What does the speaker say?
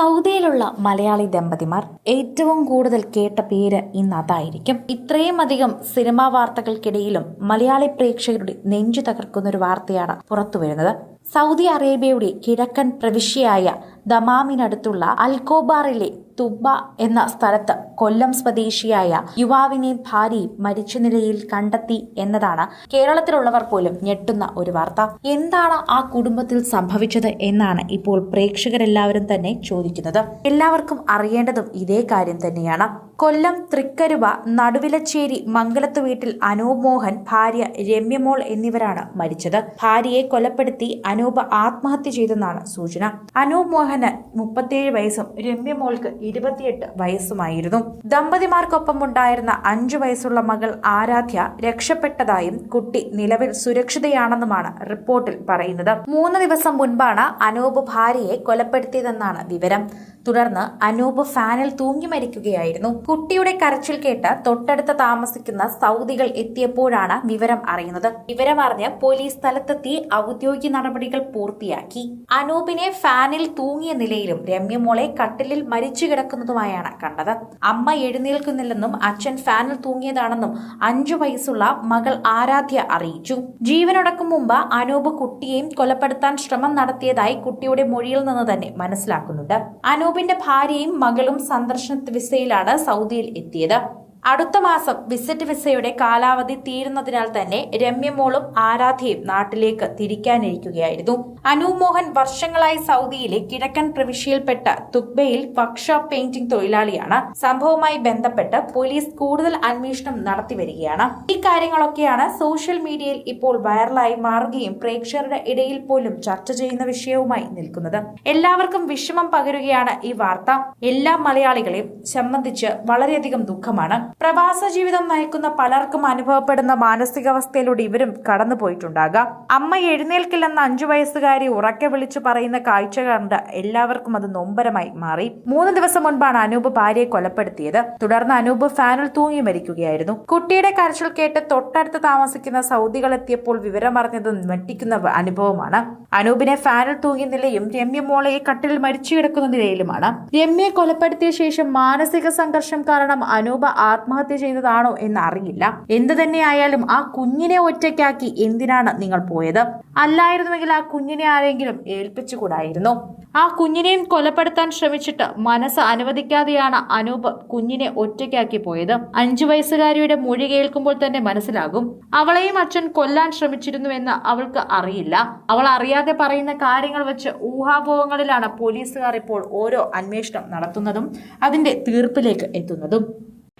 സൗദിയിലുള്ള മലയാളി ദമ്പതിമാർ ഏറ്റവും കൂടുതൽ കേട്ട പേര് ഇന്ന് അതായിരിക്കും. ഇത്രയും അധികം സിനിമാ വാർത്തകൾക്കിടയിലും മലയാളി പ്രേക്ഷകരുടെ നെഞ്ചു തകർക്കുന്ന ഒരു വാർത്തയാണ് പുറത്തുവരുന്നത് സൗദി അറേബ്യയുടെ കിഴക്കൻ പ്രവിശ്യയായ ദമാമിനടുത്തുള്ള അൽക്കോബാറിലെ തുബ്ബ എന്ന സ്ഥലത്ത് കൊല്ലം സ്വദേശിയായ യുവാവിനെയും ഭാര്യയും മരിച്ച നിലയിൽ കണ്ടെത്തി എന്നതാണ് കേരളത്തിലുള്ളവർ പോലും ഞെട്ടുന്ന ഒരു വാർത്ത. എന്താണ് ആ കുടുംബത്തിൽ സംഭവിച്ചത് എന്നാണ് ഇപ്പോൾ പ്രേക്ഷകരെല്ലാവരും തന്നെ ചോദിക്കുന്നത്. എല്ലാവർക്കും അറിയേണ്ടതും ഇതേ കാര്യം തന്നെയാണ്. കൊല്ലം തൃക്കരുവ നടുവിലച്ചേരി മംഗലത്ത് വീട്ടിൽ അനൂപ് മോഹൻ ഭാര്യ രമ്യമോൾ എന്നിവരാണ് മരിച്ചത്. ഭാര്യയെ കൊലപ്പെടുത്തി അനൂപ് ആത്മഹത്യ ചെയ്തെന്നാണ് സൂചന. അനൂപ് മോഹന് മുപ്പത്തിയേഴ് വയസ്സും രമ്യമോൾക്ക് ഇരുപത്തിയെട്ട് വയസ്സുമായിരുന്നു. ദമ്പതിമാർക്കൊപ്പം ഉണ്ടായിരുന്ന അഞ്ചു വയസ്സുള്ള മകൾ ആരാധ്യ രക്ഷപ്പെട്ടതായും കുട്ടി നിലവിൽ സുരക്ഷിതയാണെന്നുമാണ് റിപ്പോർട്ടിൽ പറയുന്നത്. മൂന്ന് ദിവസം മുൻപാണ് അനൂപ് ഭാര്യയെ കൊലപ്പെടുത്തിയതെന്നാണ് വിവരം. തുടർന്ന് അനൂപ് ഫാനിൽ തൂങ്ങി മരിക്കുകയായിരുന്നു. കുട്ടിയുടെ കരച്ചിൽ കേട്ട് തൊട്ടടുത്ത് താമസിക്കുന്ന സൗദികൾ എത്തിയപ്പോഴാണ് വിവരം അറിയുന്നത്. വിവരമറിഞ്ഞ് പോലീസ് സ്ഥലത്തെത്തി ഔദ്യോഗിക നടപടികൾ പൂർത്തിയാക്കി. അനൂപിനെ ഫാനിൽ തൂങ്ങിയ നിലയിലും രമ്യമോളെ കട്ടിലിൽ മരിച്ചു കിടക്കുന്നതുമായാണ് കണ്ടത്. അമ്മ എഴുന്നേൽക്കുന്നില്ലെന്നും അച്ഛൻ ഫാനിൽ തൂങ്ങിയതാണെന്നും അഞ്ചു വയസ്സുള്ള മകൾ ആരാധ്യ അറിയിച്ചു. ജീവനടക്കും മുമ്പ് അനൂപ് കുട്ടിയെയും കൊലപ്പെടുത്താൻ ശ്രമം നടത്തിയതായി കുട്ടിയുടെ മൊഴിയിൽ നിന്ന് തന്നെ മനസ്സിലാക്കുന്നുണ്ട്. അനൂപിന്റെ ഭാര്യയും മകളും സന്ദർശന വിസയിലാണ് സൗദിയിൽ എത്തിയത്. അടുത്ത മാസം വിസിറ്റ് വിസയുടെ കാലാവധി തീരുന്നതിനാൽ തന്നെ രമ്യമോളും ആരാധ്യയും നാട്ടിലേക്ക് തിരിക്കാനിരിക്കുകയായിരുന്നു. അനൂപ് മോഹൻ വർഷങ്ങളായി സൗദിയിലെ കിഴക്കൻ പ്രവിശ്യയിൽപ്പെട്ട തുബയിൽ വർക്ക്ഷോപ്പ് പെയിന്റിംഗ് തൊഴിലാളിയാണ്. സംഭവവുമായി ബന്ധപ്പെട്ട് പോലീസ് കൂടുതൽ അന്വേഷണം നടത്തിവരികയാണ് ഈ കാര്യങ്ങളൊക്കെയാണ് സോഷ്യൽ മീഡിയയിൽ ഇപ്പോൾ വൈറലായി മാറുകയും പ്രേക്ഷകരുടെ ഇടയിൽ പോലും ചർച്ച ചെയ്യുന്ന വിഷയവുമായി നിൽക്കുന്നത്. എല്ലാവർക്കും വിഷമം പകരുകയാണ് ഈ വാർത്ത. എല്ലാ മലയാളികളെയും സംബന്ധിച്ച് വളരെയധികം ദുഃഖമാണ്. പ്രവാസ ജീവിതം നയിക്കുന്ന പലർക്കും അനുഭവപ്പെടുന്ന മാനസികാവസ്ഥയിലൂടെ ഇവരും കടന്നുപോയിട്ടുണ്ടാകാം. അമ്മ എഴുന്നേൽക്കില്ലെന്ന അഞ്ചു വയസ്സുകാരി ഉറക്കെ വിളിച്ചു പറയുന്ന കാഴ്ച കണ്ട് എല്ലാവർക്കും അത് നൊമ്പരമായി മാറി. മൂന്ന് ദിവസം മുൻപാണ് അനൂപ് ഭാര്യയെ കൊലപ്പെടുത്തിയത്. തുടർന്ന് അനൂപ് ഫാനിൽ തൂങ്ങി മരിക്കുകയായിരുന്നു. കുട്ടിയുടെ കരച്ചിൽ കേട്ട് തൊട്ടടുത്ത് താമസിക്കുന്ന സൗദികൾ എത്തിയപ്പോൾ വിവരമറിഞ്ഞത് ഞെട്ടിക്കുന്ന അനുഭവമാണ്. അനൂപിനെ ഫാനിൽ തൂങ്ങിയ നിലയും രമ്യ മോളയെ കട്ടിൽ മരിച്ചു കിടക്കുന്ന നിലയിലുമാണ്. രമ്യയെ കൊലപ്പെടുത്തിയ ശേഷം മാനസിക സംഘർഷം കാരണം അനൂപ് ആത്മഹത്യ ചെയ്തതാണോ എന്ന് അറിയില്ല എന്തു തന്നെയായാലും ആ കുഞ്ഞിനെ ഒറ്റയ്ക്കാക്കി എന്തിനാണ് നിങ്ങൾ പോയത്? അല്ലായിരുന്നുവെങ്കിൽ ആ കുഞ്ഞിനെ ആരെങ്കിലും ഏൽപ്പിച്ചുകൂടായിരുന്നു? ആ കുഞ്ഞിനെയും കൊലപ്പെടുത്താൻ ശ്രമിച്ചിട്ട് മനസ്സ് അനുവദിക്കാതെയാണ് അനൂപ് കുഞ്ഞിനെ ഒറ്റയ്ക്കാക്കി പോയത്. അഞ്ചു വയസ്സുകാരിയുടെ മൊഴി കേൾക്കുമ്പോൾ തന്നെ മനസ്സിലാകും. അവളെയും അച്ഛൻ കൊല്ലാൻ ശ്രമിച്ചിരുന്നുവെന്ന് അവൾക്ക് അറിയില്ല. അവൾ അറിയാതെ പറയുന്ന കാര്യങ്ങൾ വെച്ച് ഊഹാപോഹങ്ങളിലാണ് പോലീസുകാർ ഇപ്പോൾ ഓരോ അന്വേഷണം നടത്തുന്നതും അതിന്റെ തീർപ്പിലേക്ക് എത്തുന്നതും.